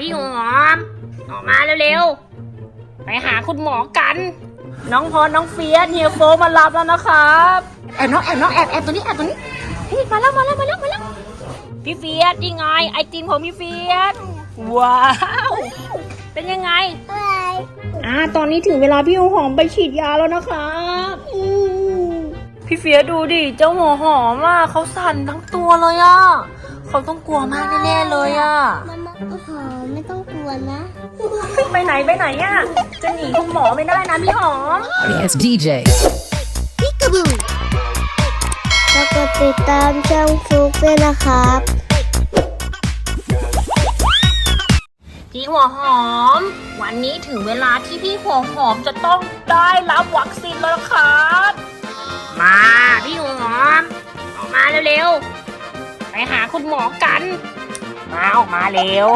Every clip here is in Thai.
พี่หอม ออกมาเร็วๆ ไปหาคุณหมอกัน น้องพรน้องเฟียสเฮียโฟมารับแล้วนะครับแอบน้องแอบน้องแอบแอบตัวนี้แอบตัวนี้เฮ้ยมาแล้วมาแล้วมาแล้วมาแล้วพี่เฟียสยังไงไอติมของพี่เฟียสว้าว เป็นยังไงอ่าตอนนี้ถึงเวลาพี่หัวหอมไปฉีดยาแล้วนะครับอืมพี่เฟียสดูดิเจ้าหัวหอมอะเขาสั่นทั้งตัวเลยอะเขาต้องกลัวมากแน่ๆเลยอะ มันมาโอ้โหไม่ต้องกลัวนะ ไปไหนไปไหนอะ จะหนีคุณหมอไม่ได้นะพี่หอม Yes, DJ. พิกาบูแล้วก็ติดตามช่องฟลุกด้วยนะครับ พี่หัวหอม วันนี้ถึงเวลาที่พี่หัวหอมจะต้องได้รับวัคซีนแล้วนะครับมาพี่หัวหอม ออกมาเร็วๆ ไปหาคุณหมอกัน มาออกมาเร็ว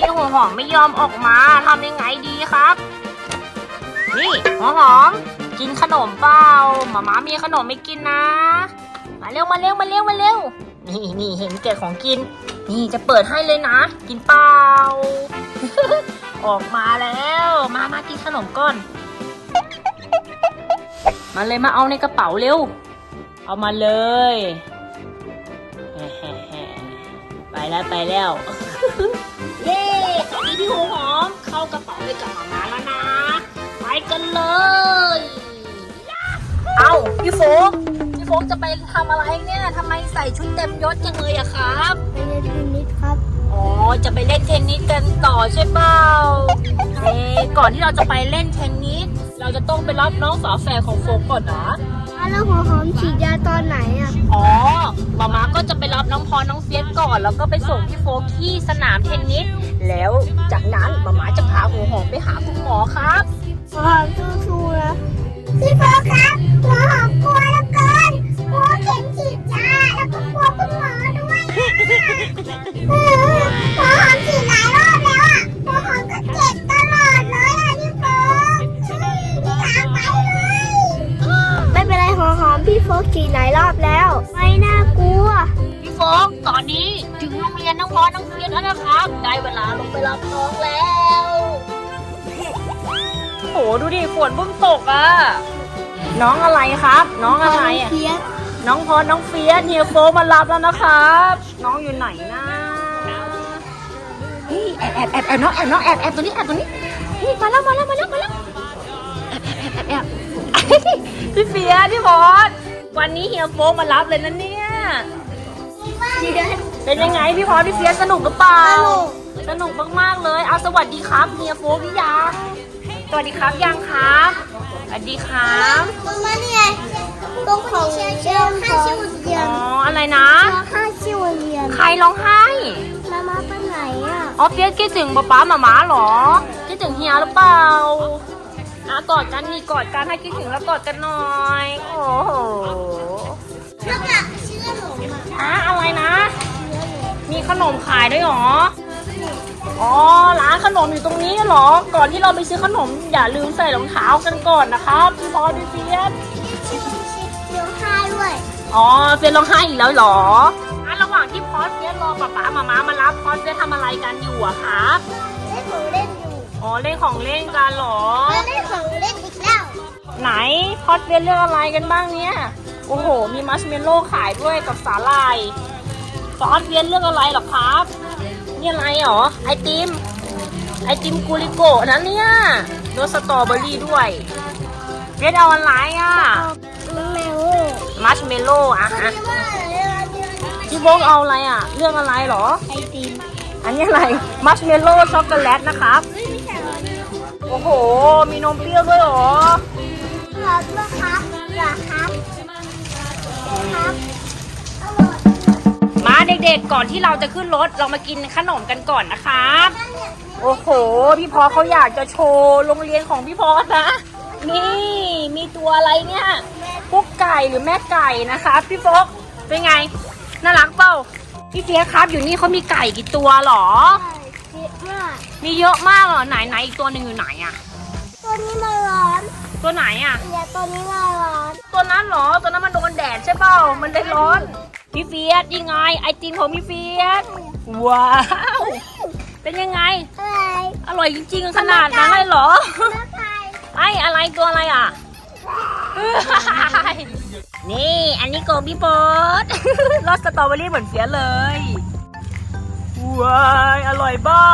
พี่หัวหอมไม่ยอมออกมาทำยังไงดีครับ นี่หัวหอม กินขนมเปล่าหมาม้ามีขนมไม่กินนะ มาเร็วมาเร็วมาเร็วมาเร็ว นี่นี่เห็นแก่ของกิน นี่จะเปิดให้เลยนะ กินเปล่า ออกมาแล้ว มามากินขนมก่อน มาเลยมาเอาในกระเป๋าเร็ว เอามาเลยไปแล้วไปแล้ว พี่หัวหอมเข้ากระเป๋าไปกับหมามาแล้วนะ ไปกันเลย เอาพี่โฟกพี่โฟกจะไปทำอะไรเนี่ยทำไมใส่ชุดเต็มยศจังเลยอะครับ ไปเรียนเทนนิสครับ อ๋อ จะไปเล่นเทนนิสกันต่อใช่เปล่าเอ๊ะก่อนที่เราจะไปเล่นเทนนิส เราจะต้องไปรับน้องฝาแฝดของโฟกก่อนนะ แล้วหัวหอมฉีดยาตอนไหนอะ อ๋อมาม่า ก็จะไปรับน้องพรน้องเฟียสก่อน แล้วก็ไปส่งพี่โฟกที่สนามเทนนิสแล้วจากนั้นมามาจะพาหัวหอมไปหาคุณหมอครับหัวหอมสู้ๆนะพี่โฟครับหัวหอมกลัวเหลือเกินกลัวเข็มฉีดยาแล้วก็กลัวคุณหมอด้วยหัวหอมฉีดหลายรอบแล้วอะหัวหอมก็เจ็บตลอดเลยอะพี่โฟไม่อยากไปเลยไม่เป็นไรหัวหอมพี่โฟกฉีดหลายรอบแล้ว อนนี้ถึงโรงเรียนน้องพรน้องเฟียสแล้วนะครับ ได้เวลาลงไปรับน้องแล้ว โหดูดิฝนเพิ่งตกอะ น้องอะไรครับ น้องอะไรอะเพียสน้องพรน้องเฟียสเฮียโฟมารับแล้วนะครับ น้องอยู่ไหนนะเฮ้ยแอบแอบแอบแอบน้องแอบน้องแอบแอบตัวนี้แอบตัวนี้เฮ้ยมาแล้วมาแล้วมาแล้วมาแล้วแอบแอบแอบแอบพี่เฟียสพี่พรวันนี้เฮียโฟมารับเลยนะเนี่ย เป็นยังไงพี่พรพี่เฟียสสนุกหรือเปล่า สนุกมากๆเลย เอาสวัสดีครับเฮียโฟพี่ยาสวัสดีครับยังครับสวัสดีครับตรงนั้นไงตรงของเชื่อมห้าชิวเรียอ๋นออะไรนะห้าชิวเรียนใครร้องไห้มามาไปไหนอะอ๋อเฟียสคิดถึงป๊าป๊าหมาม้าเหรอคิดถึงเฮียหรือเปล่าอะกอดกันนี่กอดกันให้คิดถึงแล้วกอดกันหน่อย โอ้โห แล้วก็เชื่อหนูมาอะอะไรนะ มีขนมขายด้วยเหรอ อ๋อ ร้านขนมอยู่ตรงนี้เหรอ ก่อนที่เราไปซื้อขนมอย่าลืมใส่รองเท้ากันก่อนนะครับพี่พอพี่เฟียสเดี๋ยวให้ด้วยอ๋อเฟียสร้องไห้อีกแล้วเหรออะระหว่างที่พอสเฟียสรอป๊าป๊าหมาม้ามารับพอสเฟียสทำอะไรกันอยู่อะครับเล่นของเล่นอยู่ อ๋อเล่นของเล่นกันเหรอแล้วเล่นของเล่นอีกแล้ว ไหนพอดเวียนเรื่องอะไรกันบ้างเนี่ย โอ้โห มีมัชเมลโล่ขายด้วยกับสาลายซอสเวียนเรื่องอะไรเหรอครับ นี่อะไรหรอ ไอติม ไอติมกูริโกะนะเนี่ยรสสตรอเบอรี่ด้วยเวียนเอาอะไรอะน้องแมวมัชเมลโล่อะฮะที่ว่าเรื่องเดียวพี่โบงเอาอะไรอะ เรื่องอะไรเหรอ ไอติม อันนี้อะไร มัชเมลโล่ช็อกโกแลตนะครับเฮ้ยไม่ใช่เหรอโอ้โห มีนมเปรี้ยวด้วยเหรอขอบคุณครับอย่าครับครับ เด็กๆ ก่อนที่เราจะขึ้นรถเรามากินขนมกันก่อนนะครับโอ้โห พี่พอเขาอยากจะโชว์โรงเรียนของพี่พอนะ นี่มีตัวอะไรเนี่ยพวกไก่หรือแม่ไก่นะคะ พี่โฟกเป็นไง น่ารักเปล่าพี่เฟียสครับ อยู่นี่เขามีไก่กี่ตัวเหรอเยอะมากมีเยอะมากเหรอไหนไหนอีกตัวหนึ่งอยู่ไหนอะตัวนี้มันร้อน ตัวไหนอะเดี๋ยวตัวนี้มันร้อน ตัวนั้นเหรอตัวนั้นมันโดนแดดใช่เปล่ามันได้ร้อน พี่เฟียสยังไงไอติมของพี่เฟียสว้าว เป็นยังไง อะไรอร่อยจริงๆ ขนาดนั้นเลยเหรอ แล้วใครไอ้อะไรตัวอะไรอะ นี่อันนี้โกพี่โป๊ดรสสตรอเบอรี่เหมือนเสียเลยว้ายอร่อยเบ้า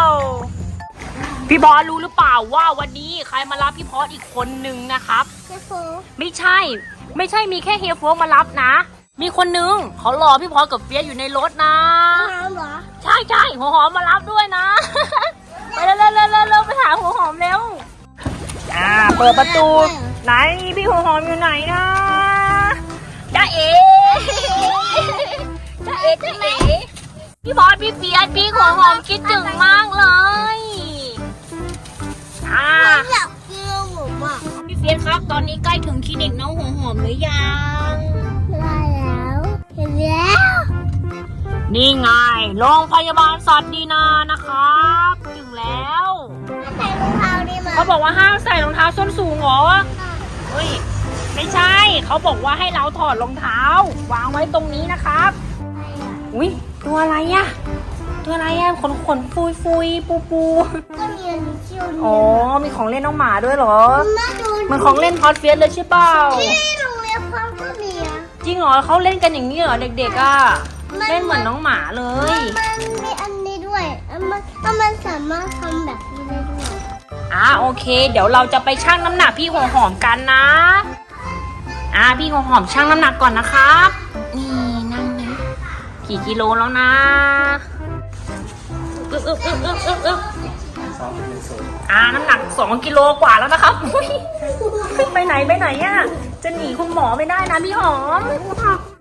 พี่บอสรู้หรือเปล่าว่าวันนี้ใครมารับพี่พอสอีกคนนึงนะครับเจ๊โฟไม่ใช่ ไม่ใช่มีแค่เฮียโฟกมารับนะ มีคนนึงเขารอพี่พอสกับเฟียสอยู่ในรถนะ น้ำเหรอใช่ใช่หัวหอมมารับด้วยนะ ไปเร็วเร็วเร็วเร็วเร็วไปหาหัวหอมเร็วอ่าเปิดประตู ไหนพี่หัวหอมอยู่ไหนนะจ้าเอ๋จ้าเอ๋จ้าเอ๋พี่บอสพี่เฟียสพี่หัวหอมคิดถึงมากเลยอ่าอยากกินผมอะพี่เฟียสครับ ตอนนี้ใกล้ถึงคลินิกน้องหัวหอมหรือยังได้แล้ว เห็นแล้ว นี่ไง โรงพยาบาลสัตว์ดีนานะครับ ถึงแล้ว ใส่รองเท้าดีไหมเขาบอกว่าห้ามใส่รองเท้าส้นสูงเหรอเฮ้ย ไม่ใช่ เขาบอกว่าให้เราถอดรองเท้า วางไว้ตรงนี้นะครับ อุ้ยตัวอะไรอะตัวอะไรอะขนขนฟุยฟุยปูปูก็มีอันนี้ชิวอ๋อ มีของเล่นน้องหมาด้วยเหรอ มาดูเหมันของเล่นพอดเฟียสเลยใช่เปล่า ที่โรงเรียนเขาก็มีอะ จริงเหรอเขาเล่นกันอย่างนี้เหรอเด็กๆอะเล่นเหมือนน้องหมาเลย มันมีอันนี้ด้วยมันมันสามารถทำแบบนี้ได้ด้วยอ่าโอเค เดี๋ยวเราจะไปชั่งน้ำหนักพี่หัวหอมกันนะ อ่าพี่หัวหอมชั่งน้ำหนักก่อนนะครับ นี่นั่งนะกี่กิโลแล้วนะอึ๊บอึ๊บอึ๊บอึ๊บอึ๊บอึ๊บอ่าน้ำหนักสองกิโลกว่าแล้วนะครับอุ๊ยไปไหนไปไหนอะ จะหนีคุณหมอไม่ได้นะพี่หอม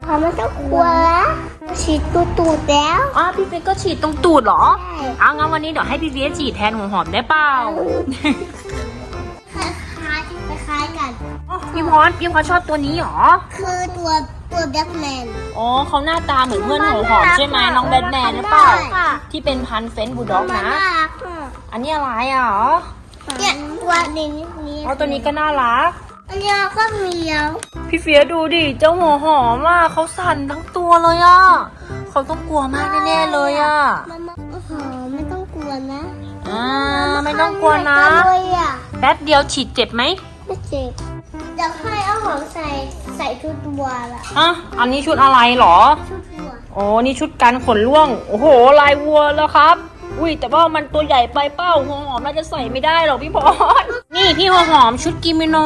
พอไม่ต้องกลัวแล้วฉีดตูดตูดแล้วอ๋อพี่เฟียสก็ฉีดตรงตูดเหรอใช่อ่างั้นวันนี้เดี๋ยวให้พี่เฟียสฉีดแทนหัวหอมได้เปล่าคล้ายๆคล้ายๆกันพี่พอสพี่พอสชอบตัวนี้เหรอ คือตัวตัวแบทแมนอ๋อเขาหน้าตาเหมือนเพื่อนหัวหอมใช่ไหมน้องแบทแมนหรือเปล่าค่ะที่เป็นพันธุ์เฟนบูลด็อกนะรักอะอันนี้อะไรอะอ๋อเนี่ยตัวนี้นี้อ๋อตัวนี้ก็น่ารัก อันนี้ก็มีแล้วพี่เฟียสดูดิ เจ้าหัวหอมอะเขาสั่นทั้งตัวเลยอะเขาต้องกลัวมากแน่ๆเลยอะมามาโอ้โหไม่ต้องกลัวนะอ่าไม่ต้องกลัวนะเลยอะแป๊บเดียวฉีดเจ็บไหมไม่เจ็บเดี๋ยวให้เอาของใส่ใส่ชุดตัวละอะอันนี้ชุดอะไรเหรอชุดตัวอ๋อนี่ชุดกันขนล่วง โอ้โหลายวัวแล้วครับ อุ้ยแต่ว่ามันตัวใหญ่ไปเป้าหัวหอมน่าจะใส่ไม่ได้หรอกพี่พอดนี่พี่หัวหอมชุดกิโมโน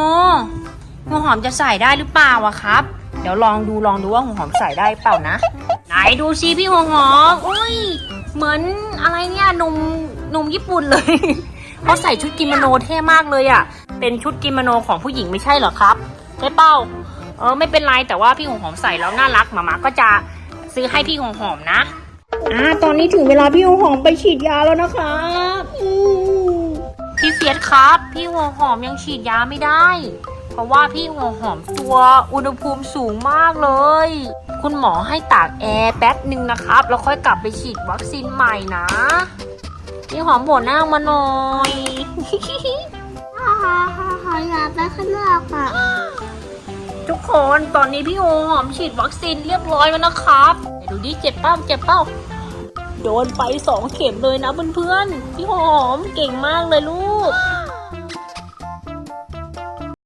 หัวหอมจะใส่ได้หรือเปล่าอะครับ เดี๋ยวลองดูลองดูว่าหัวหอมใส่ได้เปล่านะ ไหนดูซิพี่หัวหอมอุ้ยเหมือนอะไรเนี่ยหนุ่มหนุ่มญี่ปุ่นเลยเขาใส่ชุดกิโมโนเท่มากเลยอะเป็นชุดกิโมโนของผู้หญิงไม่ใช่เหรอครับใช่เป้าเออไม่เป็นไรแต่ว่าพี่หัวหอมใส่แล้วน่ารักหมามาก็จะซื้อให้พี่หัวหอมนะ อ่าตอนนี้ถึงเวลาพี่หัวหอมไปฉีดยาแล้วนะครับอืมพี่เฟียสครับ พี่หัวหอมยังฉีดยาไม่ได้ เพราะว่าพี่หัวหอมตัวอุณหภูมิสูงมากเลย คุณหมอให้ตากแอร์แป๊บหนึ่งนะครับ แล้วค่อยกลับไปฉีดวัคซีนใหม่นะพี่หอมโผล่หน้ามาหน่อยฮ่าฮ่าฮ่าฮ่าอยากไปข้างนอกอะทุกคนตอนนี้พี่โอหอมฉีดวัคซีนเรียบร้อยแล้วนะครับไหนดูดิเจ็บเป้าเจ็บเป้า โดนไปสองเข็มเลยนะเพื่อนๆพี่หอมเก่งมากเลยลูก